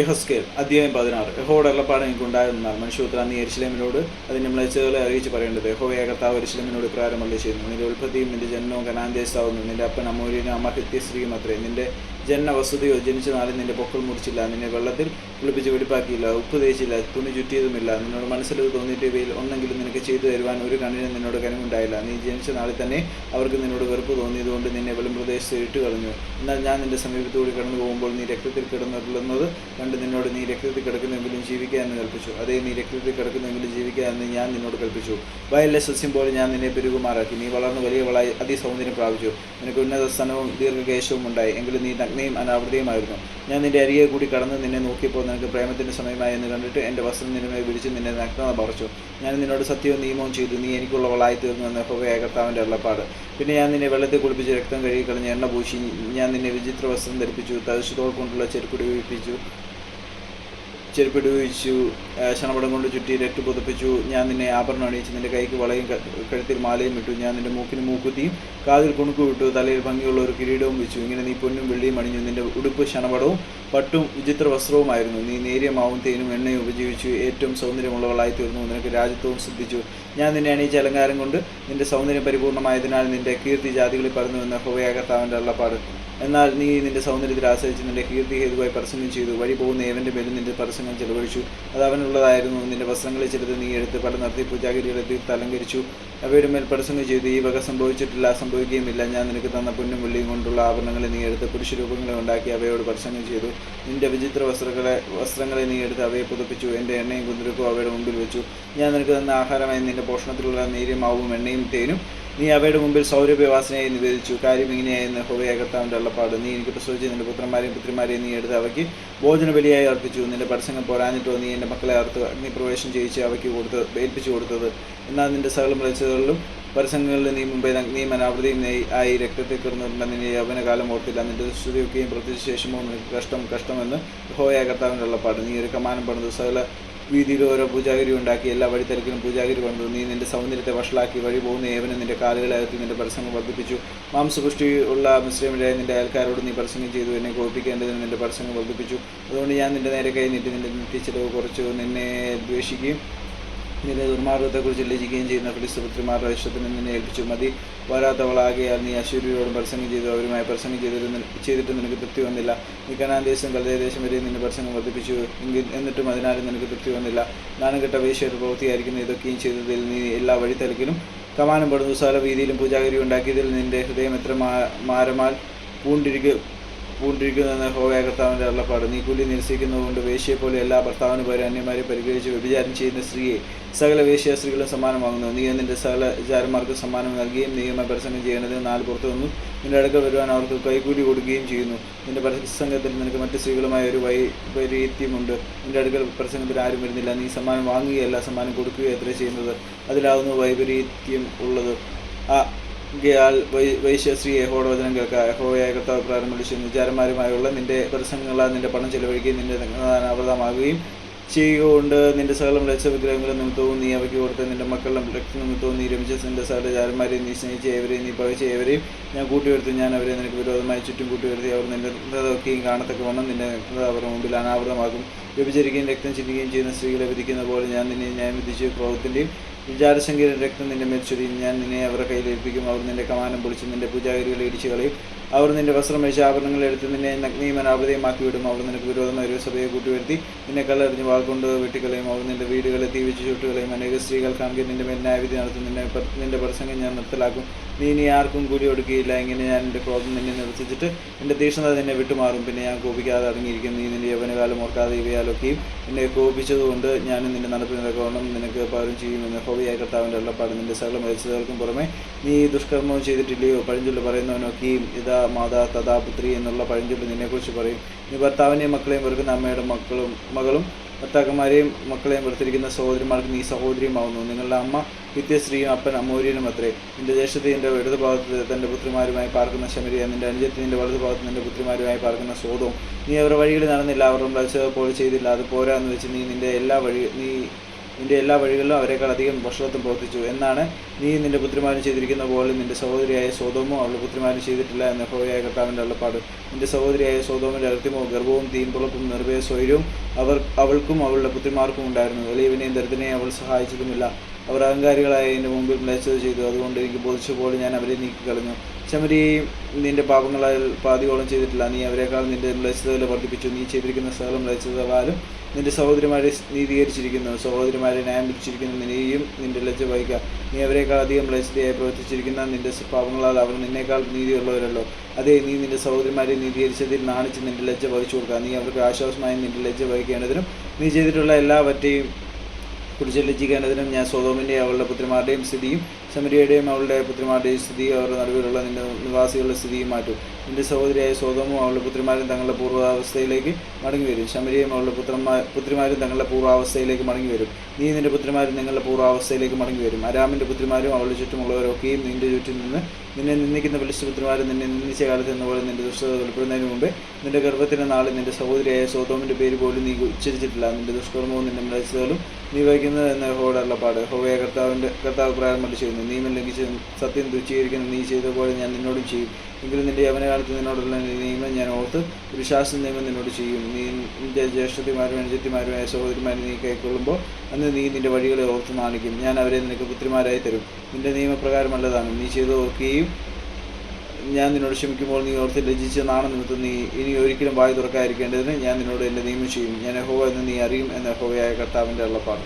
യഹസ്കേൽ അധ്യായം പതിനാറ്. യഹോയുടെ അള്ളപ്പാട് എനിക്ക് ഉണ്ടായിരുന്നാൽ മനുഷ്യപുത്ര നീ എരിശിലേമിനോട് അതിന്റെ മ്ലേച്ഛതകളെ അറിയിച്ച് പറയേണ്ടത് യഹോ കർത്താവ് എരിശിലേമിനോട് പ്രാരംഭമല്ലേ ചെയ്യുന്നു നിന്റെ ഉൽപ്പത്തിയും നിന്റെ ജന്മവും കനാന്തേശാവുന്നു നിന്റെ അപ്പൻ അമൂര്യനും അമ്മ ഹിത്യസ്ത്രീയും അത്രേ. നിന്റെ ജന്മ വസ്തുതയോ ജനിച്ച നാളിൽ നിന്റെ പൊക്കൾ മുറിച്ചില്ല നിന്നെ വെള്ളത്തിൽ കുളിപ്പിച്ച് വെടിപ്പാക്കിയില്ല ഉപ്പ് തേച്ചില്ല തുണി ചുറ്റിയതുമില്ല. നിന്നോട് മനസ്സിലത് തോന്നിയിട്ടവയിൽ ഒന്നെങ്കിലും നിനക്ക് ചെയ്തു തരുവാൻ ഒരു കണ്ണിന് നിന്നോട് കനിവുണ്ടായില്ല. നീ ജനിച്ച നാളിൽ തന്നെ അവർക്ക് നിന്നോട് വെറുപ്പ് തോന്നിയതുകൊണ്ട് നിന്നെ വെളും പ്രദേശത്ത് ഇട്ട് കളഞ്ഞു എന്നാൽ ഞാൻ നിന്റെ സമീപത്തുകൂടി കടന്നു പോകുമ്പോൾ നീ രക്തത്തിൽ കിടന്നിട്ടുള്ളത് കണ്ട് നിന്നോട് നീ രക്തത്തിൽ കിടക്കുന്നെങ്കിലും ജീവിക്കുക എന്ന് കൽപ്പിച്ചു. അതേ നീ രക്തത്തിൽ കിടക്കുന്നെങ്കിലും ജീവിക്കുക എന്ന് ഞാൻ നിന്നോട് കൽപ്പിച്ചു. വയലിലെ സസ്യം പോലെ ഞാൻ നിന്നെ പെരുകുമാറാക്കി. നീ വളർന്ന് വലിയവളായി അതിസൗന്ദര്യം പ്രാപിച്ചു. നിനക്ക് ഉന്നത സ്ഥാനവും ദീർഘകേശവും ഉണ്ടായി എങ്കിലും നീ നഗ്നയും അനാവൃതിയുമായിരുന്നു. ഞാൻ നിന്റെ അരികെ കൂടി കടന്ന് നിന്നെ നോക്കിയപ്പോൾ നിനക്ക് പ്രേമത്തിന്റെ സമയമായി എന്ന് കണ്ടിട്ട് എന്റെ വസ്ത്രം നിന്നെ വിളിച്ച് നിന്നെ നഗ്നത പറിച്ചു. ഞാൻ നിന്നോട് സത്യവും നിയമവും ചെയ്തു. നീ എനിക്കുള്ളവളായി തീർന്നു എന്ന ഹോവയായ കർത്താവിന്റെ അള്ളപ്പാട് പിന്നെ ഞാൻ നിന്നെ വെള്ളത്തിൽ കുളിപ്പിച്ച് രക്തം കഴുകി കളഞ്ഞ് എണ്ണ പൂശി ഞാൻ നിന്നെ വിചിത്ര വസ്ത്രം ധരിപ്പിച്ചു. തരിശുതോൾ കൊണ്ടുള്ള ചെരുക്കുടി വീഴ്പ്പിച്ചു ചെരുപ്പിട് വീഴിച്ചു ശണപടം കൊണ്ട് ചുറ്റി രട്ട് പുതപ്പിച്ചു. ഞാൻ നിന്നെ ആഭരണം അണിയിച്ച് നിന്റെ കൈക്ക് വളയും കഴുത്തിൽ മാലയും ഇട്ടു. ഞാൻ നിന്റെ മൂക്കിന് മൂക്കുത്തിയും കാതിൽ കുണുക്ക് വിട്ടു തലയിൽ ഭംഗിയുള്ള ഒരു കിരീടവും വെച്ചു. ഇങ്ങനെ നീ പൊന്നും വെള്ളിയും അണിഞ്ഞു. നിന്റെ ഉടുപ്പ് ശണപടവും പട്ടും വിചിത്ര വസ്ത്രവുമായിരുന്നു നീ നേരിയ മാവും തേനും എണ്ണയും ഉപജീവിച്ചു. ഏറ്റവും സൗന്ദര്യമുള്ളവളായി തീർന്നു നിനക്ക് രാജ്യത്വവും സിദ്ധിച്ചു. ഞാൻ നിന്നെ അണിയിച്ച അലങ്കാരം കൊണ്ട് നിന്റെ സൗന്ദര്യം പരിപൂർണമായതിനാൽ നിന്റെ കീർത്തി ജാതികളിൽ പറഞ്ഞു എന്ന ഹോവയാകർത്താവിന്റെ അള്ളപ്പാട് എന്നാൽ നീ നിന്റെ സൗന്ദര്യത്തിൽ ആശ്രയിച്ച് നിന്റെ കീർത്തി ഹേതുവായി പരസ്യം ചെയ്തു. വഴി പോകുന്ന ഏവന്റെ പേരിൽ നിന്റെ പരസ്യങ്ങൾ ചെലവഴിച്ചു. അത് അവനുള്ളതായിരുന്നു. നിന്റെ വസ്ത്രങ്ങളിൽ ചിലത് നീ എടുത്ത് പല നടത്തി പൂജാഗിരികളെത്തി അലങ്കരിച്ചു അവയുടെ മേൽ പ്രസംഗം ചെയ്തു ഈ വക സംഭവിച്ചിട്ടില്ല സംഭവിക്കുകയുമില്ല. ഞാൻ നിനക്ക് തന്ന പൊന്നും വെള്ളിയും കൊണ്ടുള്ള ആഭരണങ്ങളെ നീ എടുത്ത് പുരുഷരൂപങ്ങളെ ഉണ്ടാക്കി അവയോട് പരസ്യങ്ങൾ ചെയ്തു. നിന്റെ വിചിത്ര വസ്ത്രങ്ങളെ വസ്ത്രങ്ങളെ നീ എടുത്ത് അവയെ പുതപ്പിച്ചു. എന്റെ എണ്ണയും കുന്തിരിപ്പും അവയുടെ മുമ്പിൽ വെച്ചു. ഞാൻ നിനക്ക് തന്ന ആഹാരമായി നിന്റെ പോഷണത്തിലുള്ള നീരും മാവും എണ്ണയും തേനും നീ അവയുടെ മുമ്പിൽ സൗരഭ്യവാസനയെ നിവേദിച്ചു. കാര്യം ഇങ്ങനെയായിരുന്നു ഹോവയ കർത്താവിന്റെ അള്ളപ്പാട് നീ എനിക്ക് പ്രസവിച്ച് നിന്റെ പുത്രന്മാരെയും പുത്രിമാരെയും നീ എടുത്ത് അവയ്ക്ക് ഭോജന ബലിയായി അർപ്പിച്ചു. നിന്റെ പരസംഗം പോരാഞ്ഞിട്ടോ? നീ എന്റെ മക്കളെ അർത്ത് അഗ്നിപ്രവേശം ചെയ്യിച്ച് അവയ്ക്ക് കൊടുത്ത് ഏൽപ്പിച്ചു കൊടുത്തത്. എന്നാൽ നിന്റെ സകല മത്സ്യങ്ങളിലും പരസംഗങ്ങളിൽ നീ മുമ്പേ നീ മനാവൃതിയും നീ ആയി രക്തത്തിൽ കിടന്നിട്ടുണ്ട് നിന്നെ യൗവനകാലം ഓർത്തില്ല. നിന്റെ ശ്രുതിയൊക്കെയും പ്രത്യേകിച്ച് ശേഷമോ? നിനക്ക് കഷ്ടം കഷ്ടമെന്ന് ഹോയ കർത്താവിന്റെ ഉള്ളപ്പാട് നീ ഒരു കമാനം പറഞ്ഞത് സകല വീതിയിൽ ഓരോ പൂജാഗിരി ഉണ്ടാക്കി എല്ലാ വഴിത്തിരക്കിലും പൂജാഗിരി കൊണ്ടു നീ നിന്റെ സൗന്ദര്യത്തെ വഷളാക്കി വഴി പോകുന്ന ഏവനും നിന്റെ കാലുകളെ അകത്തി നിന്റെ പരസംഗം വർദ്ധിപ്പിച്ചു. മാംസപുഷ്ടി ഉള്ള മുസ്ലിമിലായ നിന്റെ അയൽക്കാരോട് നീ പരസംഗം ചെയ്തു. എന്നെ കോപിക്കേണ്ടതിന് നിന്റെ പരസംഗം വർദ്ധിപ്പിച്ചു. അതുകൊണ്ട് ഞാൻ നിന്റെ നേരെ കൈ നീട്ടി നിന്റെ നിത്യച്ചിലവ് കുറച്ചു നിന്നെ ദ്വേഷിക്കുകയും നിന്റെ ദുർമാർഗത്തെക്കുറിച്ച് ലജിക്കുകയും ചെയ്യുന്ന ഫിലിസ്തുപുത്രിമാരുടെ ഇഷ്ടത്തിന് നിന്നെ ഏൽപ്പിച്ചു. മതി. വരാത്തവളാകിയാൽ നീ അശൂരിയോടും പ്രസംഗം ചെയ്തു അവരുമായി പ്രസംഗം ചെയ്തിട്ട് ചെയ്തിട്ട് നിനക്ക് തൃപ്തി വന്നില്ല. നീ കനാൻ ദേശം കൽദേ ദേശം വരെ നിന്റെ പ്രസംഗം വർദ്ധിപ്പിച്ചു. എന്നിട്ടും അതിനാലും നിനക്ക് തൃപ്തി വന്നില്ല. നാനും കെട്ട വേശ്യയുടെ പ്രവൃത്തിയായിരിക്കുന്ന ഇതൊക്കെയും ചെയ്തതിൽ നീ എല്ലാ വഴിത്തലക്കിലും കമാനം പെടുന്നു സ്വല വീതിയിലും പൂജാഗിരി ഉണ്ടാക്കിയതിൽ നിന്റെ ഹൃദയം എത്ര മാരമാൽ പൂണ്ടിരിക്കുക പൂണ്ടിരിക്കുന്ന ഹോവയ കർത്താവിന്റെ അള്ളപ്പാട് നീ കൂലി നിരസിക്കുന്നതുകൊണ്ട് വേശ്യയെ പോലെ എല്ലാ ഭർത്താവിന് പോലെ അന്യമാരെ പരിഗണിച്ച് വ്യഭിചാരം ചെയ്യുന്ന സ്ത്രീയെ സകല വേശ്യ സ്ത്രീകളും സമ്മാനമാകുന്നു. നീ നിന്റെ സകല ജാരന്മാർക്ക് സമ്മാനം നൽകുകയും നിയമ പരസംഗം ചെയ്യണത് നാല് പുറത്തു നിന്നും നിന്റെ അടുക്കൽ വരുവാൻ അവർക്ക് കൈക്കൂലി കൊടുക്കുകയും ചെയ്യുന്നു. നിന്റെ പ്രസംഗത്തിൽ നിനക്ക് മറ്റ് സ്ത്രീകളുമായ ഒരു വൈപരീത്യമുണ്ട് നിന്റെ അടുക്കൽ പ്രസംഗത്തിൽ ആരും വരുന്നില്ല. നീ സമ്മാനം വാങ്ങുകയല്ല സമ്മാനം കൊടുക്കുകയോ എത്ര ചെയ്യുന്നത്. അതിലാവുന്നു വൈപരീത്യം ഉള്ളത്. ആ ഗയാൽ വൈശ്യശ്രീ യഹോയുടെ വചനം കേൾക്കുക. യഹോയായ കർത്താവ് പ്രാരംഭിച്ചു വിചാരന്മാരുമായുള്ള നിന്റെ പ്രസംഗങ്ങളാൽ നിന്റെ പണം ചെലവഴിക്കുകയും നിന്റെ അനാവൃതമാകുകയും ചെയ്യുകൊണ്ട് നിന്റെ സകല മ്ലേച്ഛ വിഗ്രഹങ്ങളും നിമിത്തവും നീ അവയ്ക്ക് കൊടുത്ത നിന്റെ മക്കളുടെ രക്ത നിമിത്തവും നീ രമിച്ച നിന്റെ സകല ജാരന്മാരെയും നീ സ്നേഹിച്ച ഏവരെയും നീ പകച്ച ഏവരെയും ഞാൻ കൂട്ടിവരുത്തി. ഞാൻ അവരെ നിനക്ക് വിരോധമായി ചുറ്റും കൂട്ടിവരുത്തി അവർ നിന്റെ നഗ്നതയൊക്കെയും കാണത്തക്ക വണ്ണം നിന്റെ അവരുടെ മുമ്പിൽ അനാവൃതമാകും. വ്യഭിചരിക്കുകയും രക്തം ചിന്തിക്കുകയും ചെയ്യുന്ന സ്ത്രീകളെ വിധിക്കുന്ന പോലെ ഞാൻ നിന്നെ ന്യായം വിധിച്ചു ക്രോധത്തിന്റെയും വിചാരശങ്കയുടെ രക്തം നിന്റെ മേൽ ഞാൻ നിന്നെ അവരുടെ കയ്യിൽ ഏൽപ്പിക്കും. അവർ നിന്റെ കമാനം പൊളിച്ച് നിന്റെ പൂജാഗിരികളെ ഇടിച്ചു കളയും. അവർ നിന്റെ വസ്ത്രം വെച്ച് ആഭരണങ്ങൾ എടുത്ത് നിന്നെ നഗ്നയും വിടും. അവർ നിനക്ക് വിരോധമായ ഒരു സഭയെ കൂട്ടിവരുത്തി നിന്നെ കല്ലെറിഞ്ഞ് വാൾകൊണ്ട് വെട്ടിക്കളയും. അവർ നിന്റെ വീടുകളെ തീവിച്ച് ചുട്ടുകളയും. അനേക സ്ത്രീകൾ കാണുകയും നിന്റെ മേൽ ന്യായവിധി നടത്തും. നിന്നെ നിന്റെ പ്രസംഗം ഞാൻ നിർത്തലാക്കും. നീ ഇനി ആർക്കും കൂടി ഒടുക്കുകയില്ല ഇങ്ങനെ ഞാൻ എന്റെ ക്രോധം നിന്നെ നിർത്തിച്ചിട്ട് എന്റെ തീക്ഷ്ണത നിന്നെ വിട്ടുമാറും. പിന്നെ ഞാൻ കോപിക്കാതെ അടങ്ങിയിരിക്കും. നീ നിന്റെ യവനകാലം ഓർക്കാതെ ഇവയാലൊക്കെയും എന്നെ കോപിച്ചതുകൊണ്ട് ഞാനും നിന്റെ നടപ്പിൽ നിൽക്കണം നിനക്ക് പകരം ചെയ്യുമെന്ന് ഹോവിയായ കർത്താവിന്റെ ഉള്ളപ്പാട് നിന്റെ സകല മരിച്ചതുകൾക്കും പുറമെ നീ ഈ ദുഷ്കർമ്മവും ചെയ്തിട്ടില്ലയോ പഴഞ്ചൊല്ല് പറയുന്നവനൊക്കെയും ഇതാ മാതാ തഥാ പുത്രി എന്നുള്ള പഴഞ്ചൊല്ല് നിന്നെക്കുറിച്ച് പറയും. നീ ഭർത്താവിനെയും മക്കളെയും വെറുക്കുന്ന അമ്മയുടെ മക്കളും മകളും ഭർത്താക്കന്മാരെയും മക്കളെയും വെറുത്തിരിക്കുന്ന സഹോദരിമാർക്ക് നീ സഹോദരിയുമാവുന്നു. നിങ്ങളുടെ അമ്മ നിത്യശ്രീയും അപ്പൻ അമൂര്യനും അത്രേ. നിന്റെ നിന്റെ ഇടതു ഭാഗത്ത് തന്റെ പുത്രിമാരുമായി പാർക്കുന്ന ശമരിയ നിന്റെ അനുജത്തിൽ നിന്റെ വലതു ഭാഗത്ത് നിന്റെ പുത്രിമാരുമായി പാർക്കുന്ന സ്വതവും നീ അവരുടെ വഴികളിൽ നടന്നില്ല. അവരുടെ മ്ലേച്ഛത പോലെ ചെയ്തില്ല. അത് പോരാന്ന് വെച്ച് നീ നിന്റെ എല്ലാ വഴി നീ നിന്റെ എല്ലാ വഴികളിലും അവരെക്കാൾ അധികം വർഷത്വം പ്രവർത്തിച്ചു. എന്നാണ് നീ നിന്റെ പുത്രിമാരും ചെയ്തിരിക്കുന്ന പോലെ നിന്റെ സഹോദരിയായ സ്വതോമോ അവളുടെ പുത്രിമാരും ചെയ്തിട്ടില്ല എന്ന ഹോയായ കർത്താവിന്റെ അള്ളപ്പാട് നിന്റെ സഹോദരിയായ സ്വതോമിന്റെ അകൃത്യമോ ഗർഭവും തീൻപുളപ്പും നിർഭയ സ്വൈര്യവും അവർ അവൾക്കും അവളുടെ പുത്രിമാർക്കും ഉണ്ടായിരുന്നു. എളിയവനെയും ദരിദ്രനെയും അവൾ സഹായിച്ചതുമില്ല അവർ അഹങ്കാരികളായ എന്റെ മുമ്പിൽ മ്ലേച്ഛത ചെയ്തു. അതുകൊണ്ട് എനിക്ക് ബോധിച്ചപ്പോൾ ഞാൻ അവരെ നീക്കിക്കളഞ്ഞു. ശമരിയെയും നിന്റെ പാപങ്ങളാൽ പാതിയോളം ചെയ്തിട്ടില്ല. നീ അവരെക്കാൾ നിന്റെ മ്ലേച്ഛതകളെ വർദ്ധിപ്പിച്ചു. നീ ചെയ്തിരിക്കുന്ന സകല മ്ലേച്ഛതകളാലും നിന്റെ സഹോദരിമാരെ നീതീകരിച്ചിരിക്കുന്നു. സഹോദരിമാരെ ന്യായം പിടിച്ചിരിക്കുന്നു നീയും നിന്റെ ലജ്ജ വഹിക്കുക നീ അവരെക്കാൾ അധികം ലജ്ജയായി പ്രവർത്തിച്ചിരിക്കുന്ന നിന്റെ പാപങ്ങളാൽ അവർ നിന്നേക്കാൾ നീതിയുള്ളവരല്ലോ. അതേ നീ നിന്റെ സഹോദരിമാരെ നീതീകരിച്ചതിൽ നാണിച്ച് നിന്റെ ലജ്ജ വഹിച്ചു കൊടുക്കുക. നീ അവർക്ക് ആശ്വാസമായി നിന്റെ ലജ്ജ വഹിക്കേണ്ടതിനും നീ ചെയ്തിട്ടുള്ള എല്ലാവറ്റെയും കുറിച്ച് ലജ്ജിക്കേണ്ടതിനും ഞാൻ സ്വതോമിന്റെയും അവളുടെ പുത്രിമാരുടെയും സ്ഥിതിയും ശമരിയുടെയും അവളുടെ പുത്രിമാരുടെയും സ്ഥിതി അവരുടെ നടുവിലുള്ള നിന്റെ നിവാസികളുടെ സ്ഥിതിയും മാറ്റും. നിന്റെ സഹോദരിയായ സ്വതവും അവളുടെ പുത്രിമാരും തങ്ങളുടെ പൂർവാവസ്ഥയിലേക്ക് മടങ്ങി വരും ശമരിയും അവളുടെ പുത്രന്മാർ പുത്രിമാരും തങ്ങളുടെ പൂർവാവസ്ഥയിലേക്ക് മടങ്ങി വരും നീ നിന്റെ പുത്രിമാരും നിങ്ങളുടെ പൂർവാവസ്ഥയിലേക്ക് മടങ്ങി വരും അരാമിന്റെ പുത്രിമാരും അവളുടെ ചുറ്റുമുള്ളവരൊക്കെയും നിന്റെ ചുറ്റും നിന്ന് നിന്നെ നിന്ദിക്കുന്ന പുരുഷപുത്രിമാരും നിന്നെ നിന്ദിച്ച കാലത്ത് എന്ന പോലെ നിന്റെ ദുഷ്ടത വെളിപ്പെടുന്നതിന് മുമ്പ് നിന്റെ ഗർഭത്തിന്റെ നാളിൽ നിന്റെ സഹോദരിയായ സ്വതോമിന്റെ പേര് പോലും നീ ഉച്ചരിച്ചിട്ടില്ല. നിന്റെ ദുഷ്കർമ്മവും നിന്റെ മനസ്സുകളും നീ വഹിക്കുന്നത് എന്ന ഹോയുടെ അള്ളപ്പാട് ഹോവയ കർത്താവിന്റെ കർത്താവ് പ്രാരംഭം ചെയ്യുന്നു. നിയമം ലംഘിച്ച് സത്യം തുച്ഛീകരിക്കുന്ന നീ ചെയ്ത പോലെ ഞാൻ നിന്നോടും ചെയ്യും. എങ്കിലും നിന്റെ യവനകാലത്ത് നിന്നോടുള്ള നിയമം ഞാൻ ഓർത്ത് ഒരു ശാസ്ത്ര നിയമം നിന്നോട് ചെയ്യും. നീ നിന്റെ ജ്യേഷ്ഠത്തിമാരും അനുജത്തിമാരുമായ സഹോദരിമാരും നീ കൈക്കൊള്ളുമ്പോൾ അന്ന് നീ നിന്റെ വഴികളെ ഓർത്ത് നാണിക്കും ഞാൻ അവരെ നിനക്ക് പുത്രിമാരായി തരും. നിന്റെ നിയമപ്രകാരമല്ലതാണ് നീ ചെയ്ത് ഓർക്കുകയും ഞാൻ നിന്നോട് ക്ഷമിക്കുമ്പോൾ നീ ഓർത്ത് രചിച്ച നാണം നിമിത്തം നീ ഇനി ഒരിക്കലും വായി തുറക്കാതിരിക്കേണ്ടതിന് ഞാൻ നിന്നോട് എന്റെ നിയമം ചെയ്യും. ഞാൻ ഹോവ എന്ന് നീ അറിയും എന്ന ഹോവയായ കർത്താവിന്റെ ഉള്ളപ്പാട്